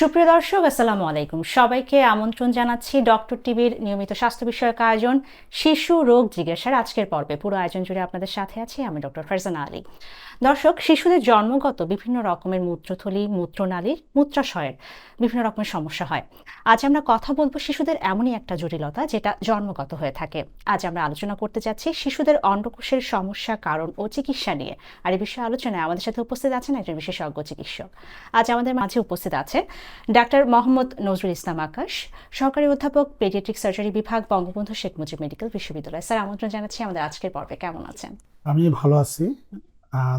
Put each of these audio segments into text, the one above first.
সুপ্রিয় দর্শক, আসসালামু আলাইকুম। সবাইকে আমন্ত্রণ জানাচ্ছি ডক্টর টিভির নিয়মিত স্বাস্থ্য বিষয়ক আয়োজন, শিশু রোগ জিজ্ঞাসার আজকের পর্বে। পুরো আয়োজন জুড়ে আপনাদের সাথে আছি আমি ডক্টর ফারজানা আলী। দর্শক, শিশুদের জন্মগত বিভিন্ন রকমের মূত্রথলি মূত্রনালীর মূত্রাশয়ের বিভিন্ন রকমের সমস্যা হয়। আজ আমরা কথা বলব শিশুদের এমনই একটা জটিলতা যেটা জন্মগত হয়ে থাকে। আজ আমরা আলোচনা করতে যাচ্ছি শিশুদের অন্ডকোষের সমস্যা, কারণ ও চিকিৎসা নিয়ে। আর এই বিষয়ে আলোচনায় আমাদের সাথে উপস্থিত আছেন একজন বিশেষজ্ঞ চিকিৎসক। আজ আমাদের মাঝে উপস্থিত আছে ডাক্তার মোহাম্মদ নজরুল ইসলাম আকাশ, সহকারী অধ্যাপক, পেডিয়াট্রিক সার্জারি বিভাগ, বঙ্গবন্ধু শেখ মুজিব মেডিকেল বিশ্ববিদ্যালয়। স্যার, আমন্ত্রণ জানাচ্ছি আমাদের আজকের পর্বে। কেমন আছেন? আমি ভালো আছি।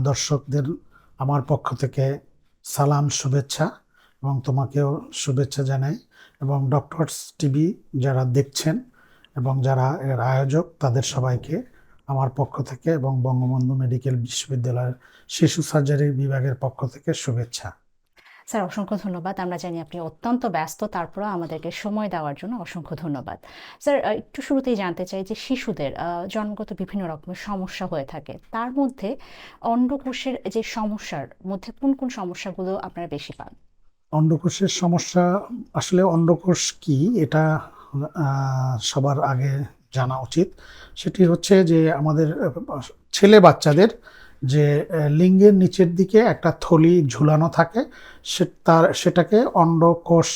দর্শকদের আমার পক্ষ থেকে সালাম, শুভেচ্ছা এবং তোমাকেও শুভেচ্ছা জানাই। এবং ডক্টরস টিভি যারা দেখছেন এবং যারা এর আয়োজক, তাদের সবাইকে আমার পক্ষ থেকে এবং বঙ্গবন্ধু মেডিকেল বিশ্ববিদ্যালয়ের শিশু সার্জারি বিভাগের পক্ষ থেকে শুভেচ্ছা। স্যার, অসংখ্য ধন্যবাদ। আমরা জানি আপনি অত্যন্ত ব্যস্ত, তারপরেও আমাদেরকে সময় দেওয়ার জন্য অসংখ্য ধন্যবাদ। স্যার একটু শুরুতেই জানতে চাই যে শিশুদের জন্মগত বিভিন্ন রকমের সমস্যা হয়ে থাকে, তার মধ্যে অন্ডকোষের যে সমস্যার মধ্যে কোন কোন সমস্যাগুলো আপনারা বেশি পান? অন্ডকোষের সমস্যা, আসলে অন্ডকোষ কি এটা সবার আগে জানা উচিত। সেটি হচ্ছে যে আমাদের ছেলে বাচ্চাদের যে লিঙ্গের নিচের দিকে একটা থলি ঝুলানো থাকে, সে, তার, সেটাকে অন্ডকোষ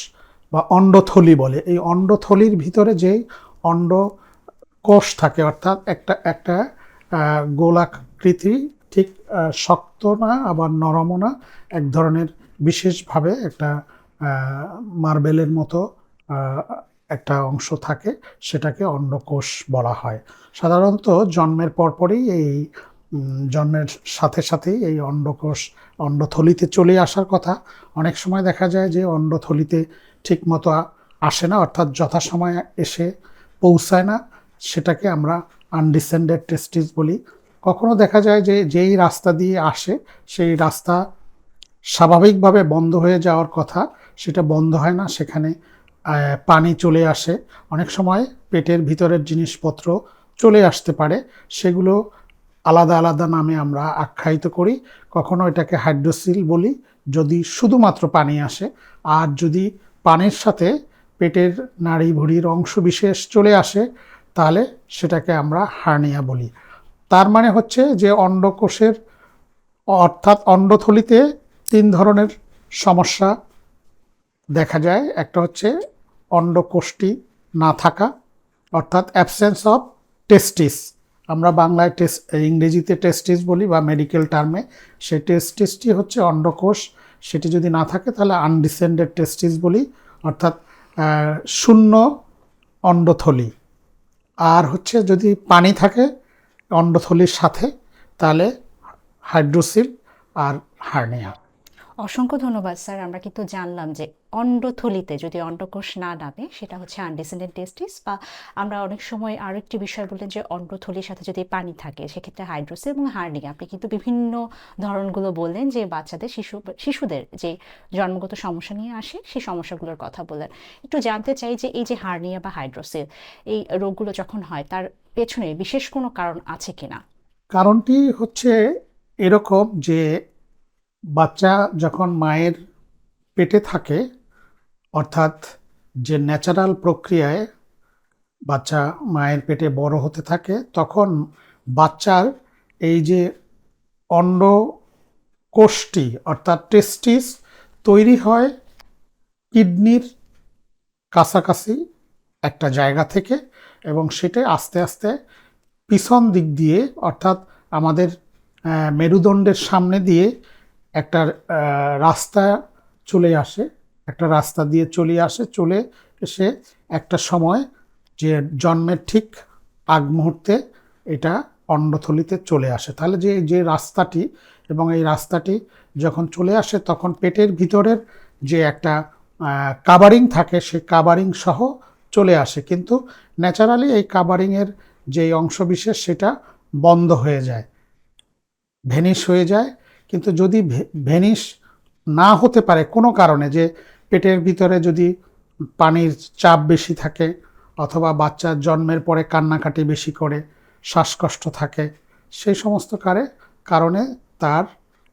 বা অন্ডথলি বলে। এই অন্ডথলির ভিতরে যেই অন্ড কোষ থাকে, অর্থাৎ একটা একটা গোলাকৃতি ঠিক শক্ত না, আবার নরমও না, এক ধরনের বিশেষভাবে একটা মার্বেলের মতো একটা অংশ থাকে, সেটাকে অন্ডকোষ বলা হয়। সাধারণত জন্মের পরপরই এই জন্মের সাথে সাথেই এই অন্ডকোষ অন্ডথলিতে চলে আসার কথা। অনেক সময় দেখা যায় যে অন্ডথলিতে ঠিকমতো আসে না, অর্থাৎ যথাসময়ে এসে পৌঁছায় না। সেটাকে আমরা আনডিসেন্ডেড টেস্টিস বলি। কখনো দেখা যায় যে যেই রাস্তা দিয়ে আসে, সেই রাস্তা স্বাভাবিকভাবে বন্ধ হয়ে যাওয়ার কথা। সেটা বন্ধ হয় না, সেখানে পানি চলে আসে। অনেক সময় পেটের ভিতরের জিনিসপত্র চলে আসতে পারে। সেগুলো আলাদা আলাদা নামে আমরা আখ্যায়িত করি। কখনো এটাকে হাইড্রোসিল বলি, যদি শুধুমাত্র পানি আসে। আর যদি পানির সাথে পেটের নাড়ি ভুড়ির অংশ বিশেষ চলে আসে, তাহলে সেটাকে আমরা হার্নিয়া বলি। তার মানে হচ্ছে যে অন্ডকোষের, অর্থাৎ অন্ডথলিতে তিন ধরনের সমস্যা দেখা যায়। একটা হচ্ছে অন্ডকোষটি না থাকা, অর্থাৎ অ্যাবসেন্স অফ টেস্টিস। আমরা বাংলায় টেস্ট ইংরেজিতে টেস্টিস বলি বা মেডিকেল টার্মে সেই টেস্টিসটি হচ্ছে অন্ডকোষ। সেটি যদি না থাকে তাহলে আনডিসেন্ডেড টেস্টিস বলি, অর্থাৎ শূন্য অন্ডথলি। আর হচ্ছে যদি পানি থাকে অন্ডথলির সাথে, তাহলে হাইড্রোসিল আর হার্নিয়া অসংখ্য ধন্যবাদ, স্যার। আমরা কিন্তু জানলাম যে অন্ডথলিতে যদি অন্ডকোষ না নামে, সেটা হচ্ছে আনডিসেন্ডেড টেস্টিস বা আমরা অনেক সময় আরও একটি বিষয় বললেন যে অন্ডথলির সাথে যদি পানি থাকে, সেক্ষেত্রে হাইড্রোসিল এবং হার্নিয়া। আপনি কিন্তু বিভিন্ন ধরনগুলো বললেন যে বাচ্চাদের, শিশু, শিশুদের যে জন্মগত সমস্যা নিয়ে আসে, সেই সমস্যাগুলোর কথা বললেন। একটু জানতে চাই যে এই যে হার্নিয়া বা হাইড্রোসিল এই রোগগুলো যখন হয়, তার পেছনে বিশেষ কোনো কারণ আছে কিনা? কারণটি হচ্ছে এরকম যে বাচ্চা যখন মায়ের পেটে থাকে, অর্থাৎ যে ন্যাচারাল প্রক্রিয়ায় বাচ্চা মায়ের পেটে বড় হতে থাকে, তখন বাচ্চার এই যে অন্ড কোষটি অর্থাৎ টেস্টিস, তৈরি হয় কিডনির কাছাকাছি একটা জায়গা থেকে এবং সেটা আস্তে আস্তে পিছন দিক দিয়ে, অর্থাৎ আমাদের মেরুদণ্ডের সামনে দিয়ে একটা রাস্তা চলে আসে, একটা রাস্তা দিয়ে চলে আসে, চলে এসে একটা সময় যে জন্মের ঠিক আগ মুহূর্তে এটা অন্ডথলিতে চলে আসে। তাহলে যে যে রাস্তাটি এবং এই রাস্তাটি যখন চলে আসে তখন পেটের ভিতরের যে একটা কাভারিং থাকে সেই কাভারিং সহ চলে আসে। কিন্তু ন্যাচারালি এই কাভারিংয়ের যে অংশবিশেষ সেটা বন্ধ হয়ে যায়, ভেনিশ হয়ে যায় কিন্তু যদি ভে- ভেনিশ না হতে পারে কোনো কারণে যে পেটের ভিতরে যদি পানির চাপ বেশি থাকে অথবা বাচ্চার জন্মের পরে কান্নাকাটি বেশি করে, শ্বাসকষ্ট থাকে, সেই সমস্ত কারে, কারণে তার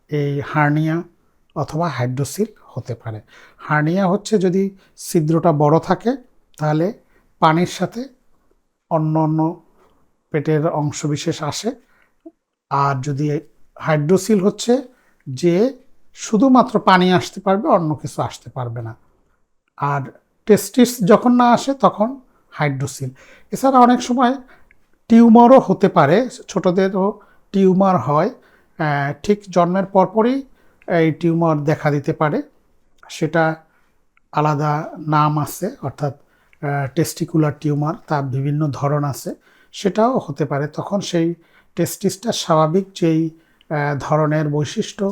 এই হার্নিয়া অথবা হাইড্রোসিল হতে পারে। হার্নিয়া হচ্ছে যদি ছিদ্রটা বড় থাকে, তাহলে পানির সাথে অন্য অন্য পেটের অংশবিশেষ আসে। আর যদি হাইড্রোসিল হচ্ছে যে শুধুমাত্র পানি আসতে পারবে, অন্য কিছু আসতে পারবে না। আর টেস্টিস যখন না আসে, তখন হাইড্রোসিল। এছাড়া অনেক সময় টিউমারও হতে পারে, ছোটদেরও টিউমার হয়। ঠিক জন্মের পরপরই এই টিউমার দেখা দিতে পারে। সেটা আলাদা নাম আছে, অর্থাৎ টেস্টিকুলার টিউমার, তার বিভিন্ন ধরন আছে। সেটাও হতে পারে। তখন সেই টেস্টিসটা স্বাভাবিক যেই ধরনের বৈশিষ্ট্য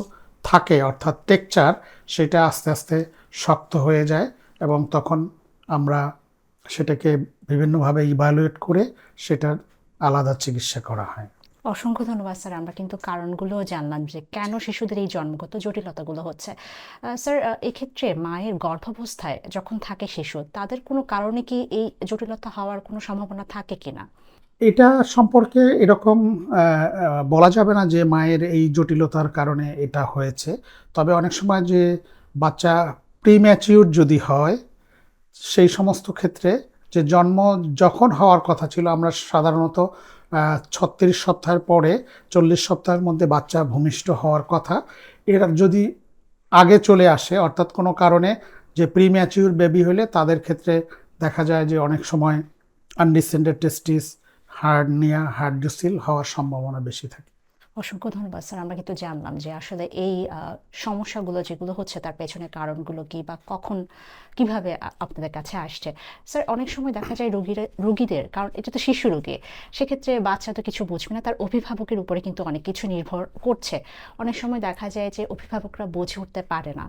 থাকে, অর্থাৎ টেকচার সেটা আস্তে আস্তে শক্ত হয়ে যায় এবং তখন আমরা সেটাকে বিভিন্নভাবে ইভ্যালুয়েট করে সেটার আলাদা চিকিৎসা করা হয়। অসংখ্য ধন্যবাদ স্যার, আমরা কিন্তু কারণগুলোও জানলাম যে কেন শিশুদের এই জন্মগত জটিলতাগুলো হচ্ছে। স্যার এক্ষেত্রে মায়ের গর্ভাবস্থায় যখন থাকে শিশু, তাদের কোনো কারণে কি এই জটিলতা হওয়ার কোনো সম্ভাবনা থাকে কিনা? এটা সম্পর্কে এরকম বলা যাবে না যে মায়ের এই জটিলতার কারণে এটা হয়েছে। তবে অনেক সময় যে বাচ্চা প্রিম্যাচিউর যদি হয়, সেই সমস্ত ক্ষেত্রে যে জন্ম যখন হওয়ার কথা ছিল, আমরা সাধারণত ছত্রিশ সপ্তাহের পরে চল্লিশ সপ্তাহের মধ্যে বাচ্চা ভূমিষ্ঠ হওয়ার কথা। এরা যদি আগে চলে আসে, অর্থাৎ কোনো কারণে যে প্রিম্যাচিউর বেবি হলে, তাদের ক্ষেত্রে দেখা যায় যে অনেক সময় আনডিসেন্ডেড টেস্টিস হার্নিয়া হার্ডোসিল হওয়ার সম্ভাবনা বেশি থাকে। অসংখ্য ধন্যবাদ, স্যার। আমরা কিন্তু জানলাম যে আসলে এই সমস্যাগুলো যেগুলো হচ্ছে তার পেছনে কারণগুলো কি বা কখন, কীভাবে আপনাদের কাছে আসছে। স্যার, অনেক সময় দেখা যায় রোগীরা, রোগীদের, কারণ এটা তো শিশু রোগী, সেক্ষেত্রে বাচ্চা তো কিছু বুঝবে না, তার অভিভাবকের উপরে কিন্তু অনেক কিছু নির্ভর করছে। অনেক সময় দেখা যায় যে অভিভাবকরা বুঝে উঠতে পারে না।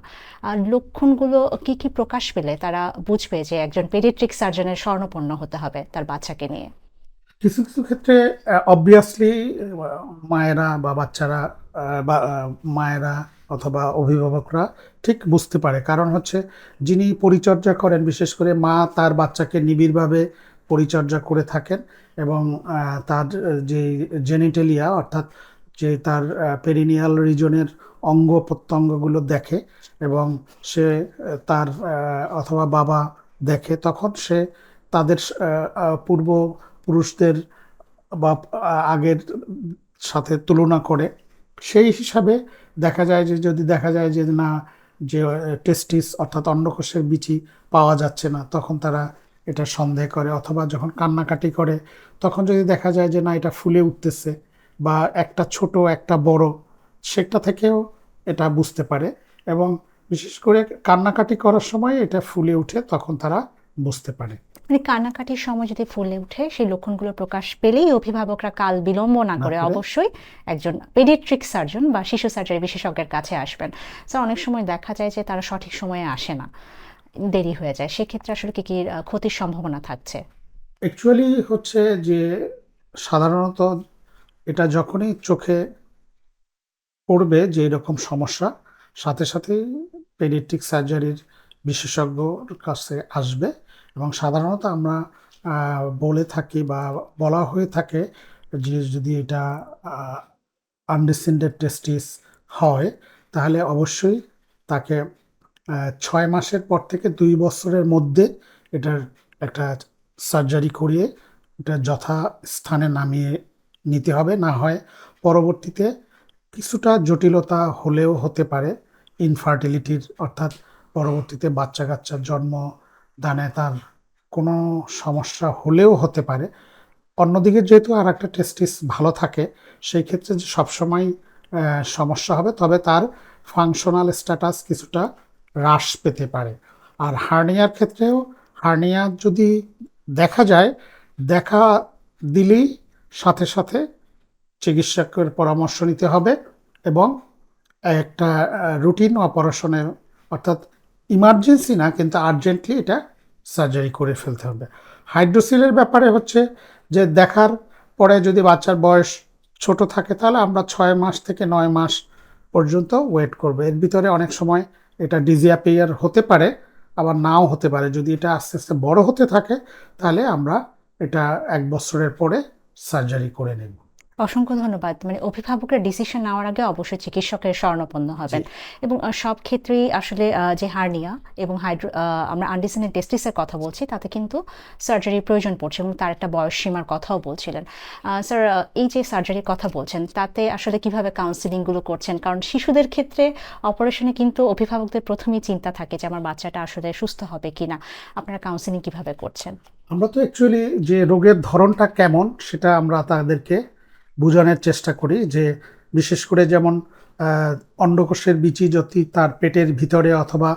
আর লক্ষণগুলো কি কি প্রকাশ পেলে তারা বুঝবে যে একজন পেডিট্রিক সার্জনের স্বর্ণপন্ন হতে হবে তার বাচ্চাকে নিয়ে? কিছু কিছু ক্ষেত্রে অবভিয়াসলি মায়েরা বা বাচ্চারা বা মায়েরা অথবা অভিভাবকরা ঠিক বুঝতে পারে। কারণ হচ্ছে, যিনি পরিচর্যা করেন, বিশেষ করে মা তার বাচ্চাকে নিবিড়ভাবে পরিচর্যা করে থাকেন এবং তার যে জেনিটেলিয়া অর্থাৎ যে তার পেরিনিয়াল রিজনের অঙ্গ প্রত্যঙ্গগুলো দেখে এবং সে, তার অথবা বাবা দেখে, তখন সে তাদের পূর্ব পুরুষদের বা আগের সাথে তুলনা করে, সেই হিসাবে দেখা যায় যে, যদি দেখা যায় যে না, যে টেস্টিস অর্থাৎ অন্ডকোষের বিচি পাওয়া যাচ্ছে না, তখন তারা এটা সন্দেহ করে। অথবা যখন কান্নাকাটি করে, তখন যদি দেখা যায় যে না, এটা ফুলে উঠতেছে বা একটা ছোট, একটা বড়, সেটা থেকেও এটা বুঝতে পারে। এবং বিশেষ করে কান্নাকাটি করার সময় এটা ফুলে উঠে, তখন তারা বুঝতে পারে। মানে কান্নাকাটির সময় যদি ফুলে উঠে সেই লক্ষণগুলো প্রকাশ পেলেই অভিভাবকরা কাল বিলম্ব না করে। অবশ্যই একজন পেডিয়াট্রিক সার্জন বা শিশু সার্জারি বিশেষজ্ঞের কাছে আসবেন। স্যার অনেক সময় দেখা যায় যে তারা সঠিক সময়ে আসে না দেরি হয়ে যায়। সেক্ষেত্রে আসলে কি কি ক্ষতির সম্ভাবনা থাকছে? অ্যাকচুয়ালি হচ্ছে যে সাধারণত এটা যখনই চোখে পড়বে যে এরকম সমস্যা সাথে সাথেই পেডিয়াট্রিক সার্জারির বিশেষজ্ঞর কাছে আসবে। এবং সাধারণত আমরা বলে থাকি বা বলা হয়ে থাকে যে যদি এটা আনডিসেন্ডেড টেস্টিস হয়, তাহলে অবশ্যই তাকে ছয় মাসের পর থেকে দুই বছরের মধ্যে এটার একটা সার্জারি করিয়ে এটা যথাস্থানে নামিয়ে নিতে হবে। না হয় পরবর্তীতে কিছুটা জটিলতা হলেও হতে পারে ইনফার্টিলিটির অর্থাৎ পরবর্তীতে বাচ্চা কাচ্চার জন্ম দানে তার কোনো সমস্যা হলেও হতে পারে। অন্যদিকে যেহেতু আর একটা টেস্টিস ভালো থাকে, সেই ক্ষেত্রে যে সবসময় সমস্যা হবে, তবে তার ফাংশনাল স্ট্যাটাস কিছুটা হ্রাস পেতে পারে। আর হার্নিয়ার ক্ষেত্রেও হার্নিয়া যদি দেখা যায়, দেখা দিলেই সাথে সাথে চিকিৎসকের পরামর্শ নিতে হবে এবং একটা রুটিন অপারেশনের অর্থাৎ ইমার্জেন্সি না, কিন্তু আর্জেন্টলি এটা সার্জারি করে ফেলতে হবে। হাইড্রোসিলের ব্যাপারে হচ্ছে যে দেখার পরে যদি বাচ্চার বয়স ছোট থাকে, তাহলে আমরা ছয় মাস থেকে নয় মাস পর্যন্ত ওয়েট করব। এর ভিতরে অনেক সময় এটা ডিজিয়াপিয়ার হতে পারে, আবার নাও হতে পারে। যদি এটা আস্তে আস্তে বড় হতে থাকে, তাহলে আমরা এটা এক বছরের পরে সার্জারি করে নেব। অসংখ্য ধন্যবাদ। মানে অভিভাবকের ডিসিশন নেওয়ার আগে অবশ্যই চিকিৎসকের শরণাপন্ন হবেন। এবং সব ক্ষেত্রেই আসলে যে হার্নিয়া এবং হাইড্রো আমরা আন্ডিসেনের টেস্টিসের কথা বলছি তাতে কিন্তু সার্জারির প্রয়োজন পড়ছে এবং তার একটা বয়স সীমার কথাও বলছিলেন। স্যার এই যে সার্জারির কথা বলছেন তাতে আসলে কীভাবে কাউন্সিলিংগুলো করছেন? কারণ শিশুদের ক্ষেত্রে অপারেশনে কিন্তু অভিভাবকদের প্রথমেই চিন্তা থাকে যে আমার বাচ্চাটা আসলে সুস্থ হবে কি না আপনারা কাউন্সিলিং কীভাবে করছেন? আমরা তো অ্যাকচুয়ালি যে রোগের ধরনটা কেমন সেটা আমরা তাদেরকে বোঝানোর চেষ্টা করি যে বিশেষ করে যেমন অন্ডকোষের বিচি যদি তার পেটের ভিতরে অথবা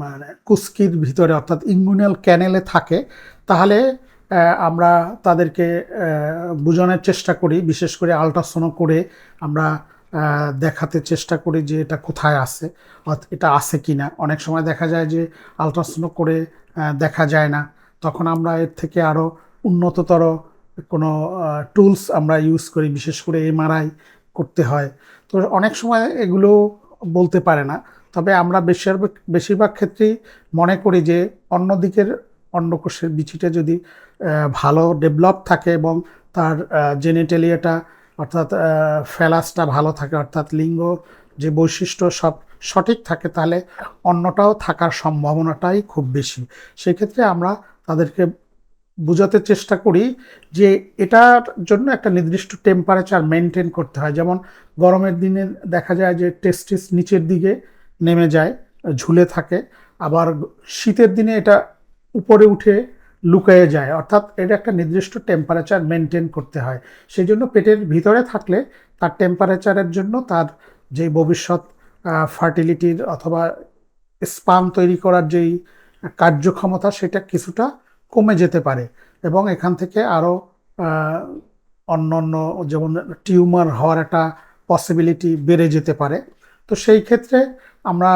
মানে কুস্কির ভিতরে অর্থাৎ ইঙ্গুনাল ক্যানেলে থাকে, তাহলে আমরা তাদেরকে বোঝানোর চেষ্টা করি। বিশেষ করে আলট্রাসোনো করে আমরা দেখাতে চেষ্টা করি যে এটা কোথায় আছে এটা আছে কিনা। অনেক সময় দেখা যায় যে আলট্রাসোনো করে দেখা যায় না। তখন আমরা এর থেকে আরও উন্নততর কোনো টুলস আমরা ইউজ করি, বিশেষ করে এমআরআই করতে হয়। তো অনেক সময় এগুলো বলতে পারে না। তবে আমরা বেশিরভাগ বেশিরভাগ ক্ষেত্রেই মনে করি যে, অন্য অন্যদিকের অন্ডকোষের বিচিটা যদি ভালো ডেভেলপ থাকে এবং তার জেনেটেলিয়াটা অর্থাৎ ফেলাসটা ভালো থাকে, অর্থাৎ লিঙ্গ যে বৈশিষ্ট্য সব সঠিক থাকে, তাহলে অন্যটাও থাকার সম্ভাবনাটাই খুব বেশি। সেক্ষেত্রে আমরা তাদেরকে বোঝাতে চেষ্টা করি যে এটার জন্য একটা নির্দিষ্ট টেম্পারেচার মেনটেন করতে হয়। যেমন গরমের দিনে দেখা যায় যে টেস্টিস নিচের দিকে নেমে যায়, ঝুলে থাকে, আবার শীতের দিনে এটা উপরে উঠে লুকিয়ে যায়। অর্থাৎ এটা একটা নির্দিষ্ট টেম্পারেচার মেনটেন করতে হয়। সেই জন্য পেটের ভিতরে থাকলে তার টেম্পারেচারের জন্য তার যে ভবিষ্যৎ ফার্টিলিটির অথবা স্পাম তৈরি করার যেই কার্যক্ষমতা, সেটা কিছুটা কমে যেতে পারে এবং এখান থেকে আরও অন্য অন্য যেমন টিউমার হওয়ার একটা পসিবিলিটি বেড়ে যেতে পারে। তো সেই ক্ষেত্রে আমরা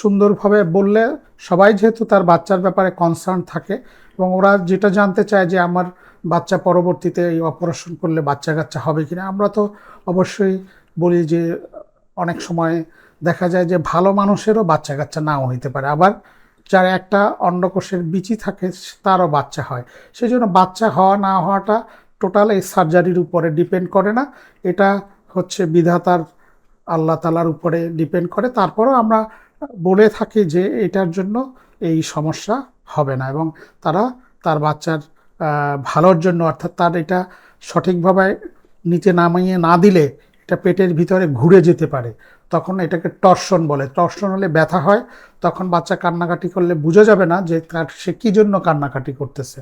সুন্দরভাবে বললে সবাই যেহেতু তার বাচ্চার ব্যাপারে কনসার্ন থাকে এবং ওরা যেটা জানতে চায় যে আমার বাচ্চা পরবর্তীতে এই অপারেশন করলে বাচ্চা কাচ্চা হবে কিনা, আমরা তো অবশ্যই বলি যে অনেক সময় দেখা যায় যে ভালো মানুষেরও বাচ্চা কাচ্চা নাও হইতে পারে। আবার যার একটা অন্ডকোষের বিচি থাকে, তারও বাচ্চা হয়। সেই জন্য বাচ্চা হওয়া না হওয়াটা টোটাল এই সার্জারির উপরে ডিপেন্ড করে না। এটা হচ্ছে বিধাতার আল্লাহ তালার উপরে ডিপেন্ড করে। তারপরও আমরা বলে থাকি যে এটার জন্য এই সমস্যা হবে না এবং তারা তার বাচ্চার ভালোর জন্য অর্থাৎ তার এটা সঠিকভাবে নিচে নামিয়ে না দিলে এটা পেটের ভিতরে ঘুরে যেতে পারে। তখন এটাকে টর্শন বলে। টর্শন হলে ব্যথা হয়, তখন বাচ্চা কান্নাকাটি করলে বোঝা যাবে না যে তার সে কী জন্য কান্নাকাটি করতেছে।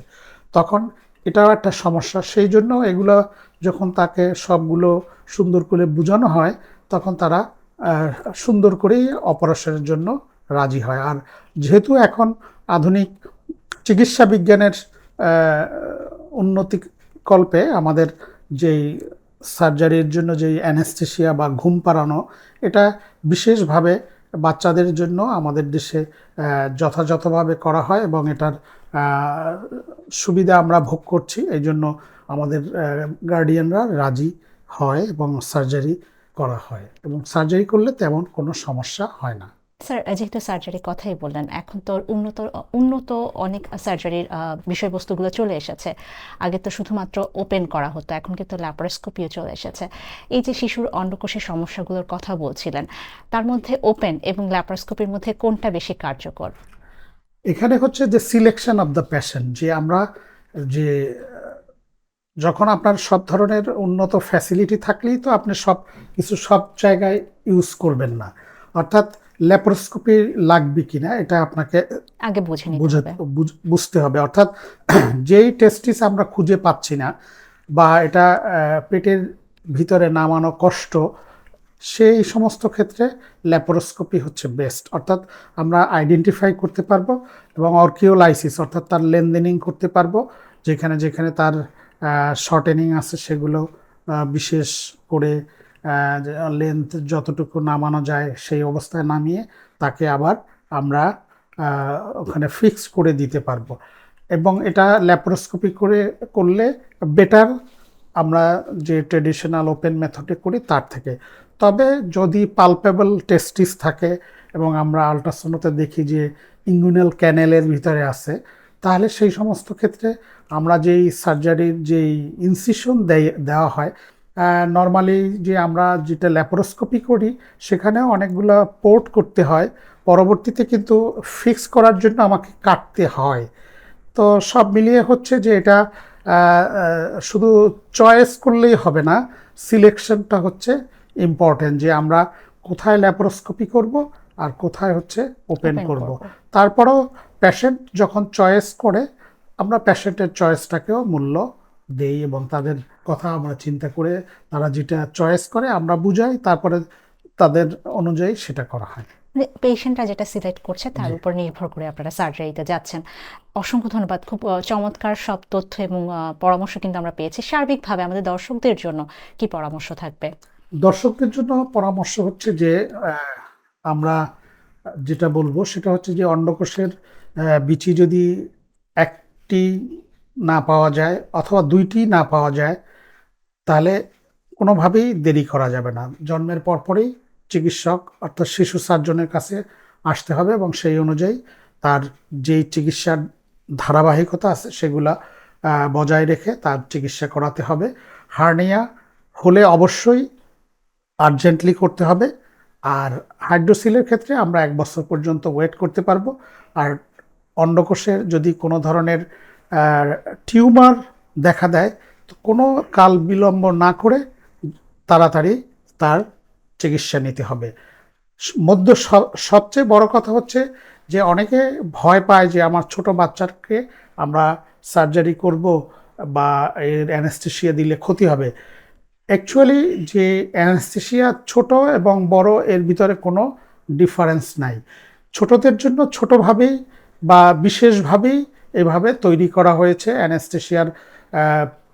তখন এটাও একটা সমস্যা। সেই জন্য এগুলো যখন তাকে সবগুলো সুন্দর করে বোঝানো হয়, তখন তারা সুন্দর করেই অপারেশনের জন্য রাজি হয়। আর যেহেতু এখন আধুনিক চিকিৎসা বিজ্ঞানের উন্নতি কল্পে আমাদের যেই সার্জারির জন্য যেই অ্যানেস্থেশিয়া বা ঘুম পাড়ানো, এটা বিশেষভাবে বাচ্চাদের জন্য আমাদের দেশে যথাযথভাবে করা হয় এবং এটার সুবিধা আমরা ভোগ করছি। এই জন্য আমাদের গার্ডিয়ানরা রাজি হয় এবং সার্জারি করা হয় এবং সার্জারি করলে তেমন কোনো সমস্যা হয় না। স্যার যেহেতু সার্জারির কথাই বললেন, এখন তো উন্নত উন্নত অনেক সার্জারির বিষয়বস্তুগুলো চলে এসেছে। আগে তো শুধুমাত্র ওপেন করা হতো, এখন কিন্তু ল্যাপারোস্কোপিও চলে এসেছে। এই যে শিশুর অন্ডকোষের সমস্যাগুলোর কথা বলছিলেন, তার মধ্যে ওপেন এবং ল্যাপারোস্কোপির মধ্যে কোনটা বেশি কার্যকর? এখানে হচ্ছে যে সিলেকশন অফ দ্য প্যাশন যে আমরা যে, যখন আপনার সব ধরনের উন্নত ফ্যাসিলিটি থাকলেই তো আপনি সব, কিছু সব জায়গায় ইউজ করবেন না। অর্থাৎ ল্যাপারোস্কোপি লাগবে কিনা এটা আপনাকে আগে বুঝে বুঝতে হবে। অর্থাৎ যেই টেস্টিস আমরা খুঁজে পাচ্ছি না বা এটা পেটের ভিতরে নামানো কষ্ট সেই সমস্ত ক্ষেত্রে ল্যাপারোস্কোপি হচ্ছে বেস্ট অর্থাৎ আমরা আইডেন্টিফাই করতে পারব এবং অর্কিওলাইসিস অর্থাৎ তার লেনদেনিং করতে পারব যেখানে যেখানে তার শর্টেনিং আছে সেগুলো বিশেষ করে লেন্থ যতটুকু নামানো যায় সেই অবস্থায় নামিয়ে তাকে আবার আমরা ওখানে ফিক্স করে দিতে পারব। এবং এটা ল্যাপারোস্কোপি করে করলে বেটার আমরা যে ট্রেডিশনাল ওপেন মেথডে করি তার থেকে। তবে যদি পালপেবল টেস্টিস থাকে এবং আমরা আলট্রাসাউন্ডতে দেখি যে ইঙ্গুনাল ক্যানেলের ভিতরে আছে, তাহলে সেই সমস্ত ক্ষেত্রে আমরা যেই সার্জারির যেই ইনসিশন দেয়, দেওয়া হয় নর্মালি যে আমরা যেটা ল্যাপারোস্কোপি করি সেখানেও অনেকগুলো পোর্ট করতে হয়। পরবর্তীতে কিন্তু ফিক্স করার জন্য আমাকে কাটতে হয়। তো সব মিলিয়ে হচ্ছে যে এটা শুধু চয়েস করলেই হবে না সিলেকশনটা হচ্ছে ইম্পর্টেন্ট যে আমরা কোথায় ল্যাপারোস্কোপি করব আর কোথায় হচ্ছে ওপেন করব। করব। তারপরেও পেশেন্ট যখন চয়েস করে আমরা পেশেন্টের চয়েসটাকেও মূল্য দেই এবং তাদের কথা আমরা চিন্তা করে তারা যেটা চয়েস করে আমরা বুঝাই তারপরে তাদের অনুযায়ী সেটা করা হয়। মানে পেশেন্টরা যেটা সিলেক্ট করছে তার উপর নির্ভর করে আপনারা সার্জারিতে যাচ্ছেন। অসংখ্য ধন্যবাদ। খুব চমৎকার সব তথ্য এবং পরামর্শ কিন্তু আমরা পেয়েছি। সার্বিকভাবে আমাদের দর্শকদের জন্য কি পরামর্শ থাকবে? দর্শকদের জন্য পরামর্শ হচ্ছে যে আমরা যেটা বলব সেটা হচ্ছে যে অন্ডকোষের বিচি যদি একটি না পাওয়া যায় অথবা দুইটি না পাওয়া যায়, তাহলে কোনোভাবেই দেরি করা যাবে না। জন্মের পরপরই চিকিৎসক অর্থাৎ শিশু সার্জনের কাছে আসতে হবে এবং সেই অনুযায়ী তার যেই চিকিৎসার ধারাবাহিকতা আছে সেগুলা বজায় রেখে তার চিকিৎসা করাতে হবে। হার্নিয়া হলে অবশ্যই আর্জেন্টলি করতে হবে আর হাইড্রোসিলের ক্ষেত্রে আমরা এক বছর পর্যন্ত ওয়েট করতে পারব। আর অন্ডকোষের যদি কোনো ধরনের টিউমার দেখা দেয়, তো কোনো কাল বিলম্ব না করে তাড়াতাড়ি তার চিকিৎসা নিতে হবে। মধ্য সবচেয়ে বড় কথা হচ্ছে যে অনেকে ভয় পায় যে আমার ছোট বাচ্চাকে আমরা সার্জারি করব বা এর অ্যানেস্থেশিয়া দিলে ক্ষতি হবে। অ্যাকচুয়ালি যে অ্যানেস্থেশিয়া ছোট এবং বড় এর ভিতরে কোনো ডিফারেন্স নাই। ছোটদের জন্য ছোটোভাবেই বা বিশেষভাবেই এভাবে তৈরি করা হয়েছে অ্যানেস্থেশিয়ার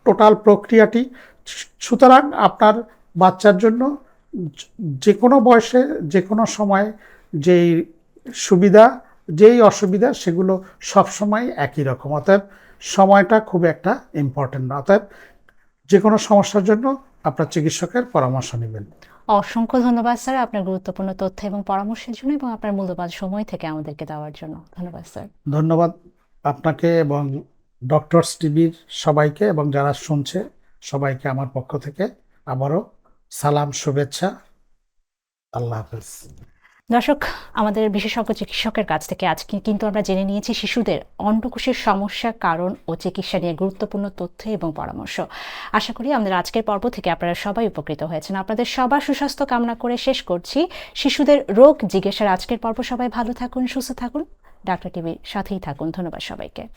টোটাল প্রক্রিয়াটি। সুতরাং আপনার বাচ্চার জন্য যে- যে কোনো বয়সে যে কোনো সময় যেই সুবিধা যেই অসুবিধা সেগুলো সবসময় একই রকম। অতএব সময়টা খুব একটা ইম্পর্টেন্ট না। অতএব যে কোনো সমস্যার জন্য আপনার চিকিৎসকের পরামর্শ নেবেন। অসংখ্য ধন্যবাদ স্যার আপনার গুরুত্বপূর্ণ তথ্য এবং পরামর্শের জন্য এবং আপনার মূল্যবান সময় থেকে আমাদেরকে দেওয়ার জন্য। ধন্যবাদ স্যার। ধন্যবাদ। আপনাকে এবং ডক্টরস টিভির সবাইকে এবং যারা শুনছে, সবাইকে আমার পক্ষ থেকে আবারও সালাম, শুভেচ্ছা। আল্লাহ হাফেজ। দর্শক, আমাদের বিশেষজ্ঞ চিকিৎসকের কাছ থেকে আজকে কিন্তু আমরা জেনে নিয়েছি শিশুদের অন্ডকোষের সমস্যা, কারণ ও চিকিৎসা নিয়ে গুরুত্বপূর্ণ তথ্য এবং পরামর্শ। আশা করি আমাদের আজকের পর্ব থেকে আপনারা সবাই উপকৃত হয়েছেন। আপনাদের সবার সুস্বাস্থ্য কামনা করে শেষ করছি। শিশুদের রোগ জিজ্ঞাসার আজকের পর্ব। সবাই ভালো থাকুন, সুস্থ থাকুন। ডাক্তার টিভির সাথেই থাকুন। ধন্যবাদ সবাইকে।